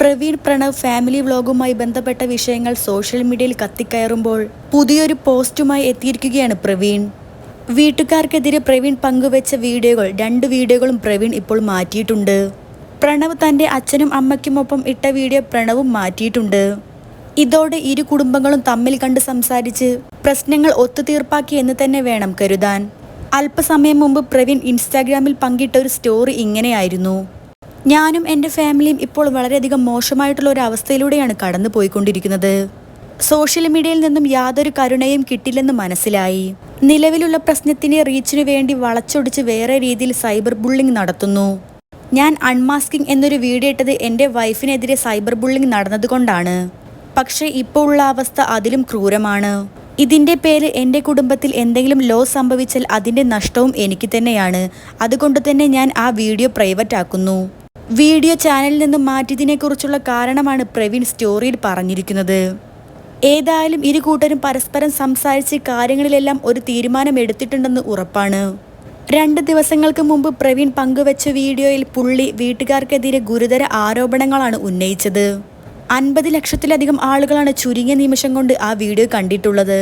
Praveen Pranav family വ്ലോഗുമായി ബന്ധപ്പെട്ട വിഷയങ്ങൾ social മീഡിയയിൽ കത്തിക്കയറുമ്പോൾ പുതിയൊരു പോസ്റ്റുമായി എത്തിയിരിക്കുകയാണ് പ്രവീൺ. വീട്ടുകാർക്കെതിരെ പ്രവീൺ പങ്കുവെച്ച വീഡിയോകൾ രണ്ട് വീഡിയോകളും പ്രവീൺ ഇപ്പോൾ മാറ്റിയിട്ടുണ്ട്. പ്രണവ് തന്റെ അച്ഛനും അമ്മയ്ക്കുമൊപ്പം ഇട്ട വീഡിയോ പ്രണവും മാറ്റിയിട്ടുണ്ട്. ഇതോടെ ഇരു കുടുംബങ്ങളും തമ്മിൽ കണ്ട് സംസാരിച്ച് പ്രശ്നങ്ങൾ ഒത്തുതീർപ്പാക്കി എന്ന് തന്നെ വേണം കരുതാൻ. അല്പസമയം മുമ്പ് പ്രവീൺ ഇൻസ്റ്റാഗ്രാമിൽ പങ്കിട്ട ഒരു സ്റ്റോറി ഇങ്ങനെയായിരുന്നു. ഞാനും എന്റെ ഫാമിലിയും ഇപ്പോൾ വളരെയധികം മോശമായിട്ടുള്ള ഒരു അവസ്ഥയിലൂടെയാണ് കടന്നു പോയിക്കൊണ്ടിരിക്കുന്നത് സോഷ്യൽ മീഡിയയിൽ നിന്നും യാതൊരു കരുണയും കിട്ടില്ലെന്ന് മനസ്സിലായി. നിലവിലുള്ള പ്രശ്നത്തിന്റെ റീച്ചിനു വേണ്ടി വളച്ചൊടിച്ച് വേറെ രീതിയിൽ സൈബർ ബുള്ളിംഗ് നടത്തുന്നു. ഞാൻ അൺമാസ്കിംഗ് എന്നൊരു വീഡിയോ ഇട്ടത് എന്റെ വൈഫിനെതിരെ സൈബർ ബുള്ളിംഗ് നടന്നതുകൊണ്ടാണ്. പക്ഷേ ഇപ്പോൾ ഉള്ള അവസ്ഥ അതിലും ക്രൂരമാണ്. ഇതിന്റെ പേര് എന്റെ കുടുംബത്തിൽ എന്തെങ്കിലും ലോ സംഭവിച്ചാൽ അതിന്റെ നഷ്ടവും എനിക്ക് തന്നെയാണ്. അതുകൊണ്ട് തന്നെ ഞാൻ ആ വീഡിയോ പ്രൈവറ്റ് ആക്കുന്നു വീഡിയോ ചാനലിൽ നിന്ന് മാറ്റിയതിനെക്കുറിച്ചുള്ള കാരണമാണ് പ്രവീൺ സ്റ്റോറിയിൽ പറഞ്ഞിരിക്കുന്നത്. ഏതായാലും ഇരു കൂട്ടരും പരസ്പരം സംസാരിച്ച് കാര്യങ്ങളിലെല്ലാം ഒരു തീരുമാനം എടുത്തിട്ടുണ്ടെന്ന് ഉറപ്പാണ്. രണ്ട് ദിവസങ്ങൾക്ക് മുമ്പ് പ്രവീൺ പങ്കുവച്ച വീഡിയോയിൽ പുള്ളി വീട്ടുകാർക്കെതിരെ ഗുരുതര ആരോപണങ്ങളാണ് ഉന്നയിച്ചത്. അൻപത് ലക്ഷത്തിലധികം ആളുകളാണ് ചുരുങ്ങിയ നിമിഷം കൊണ്ട് ആ വീഡിയോ കണ്ടിട്ടുള്ളത്.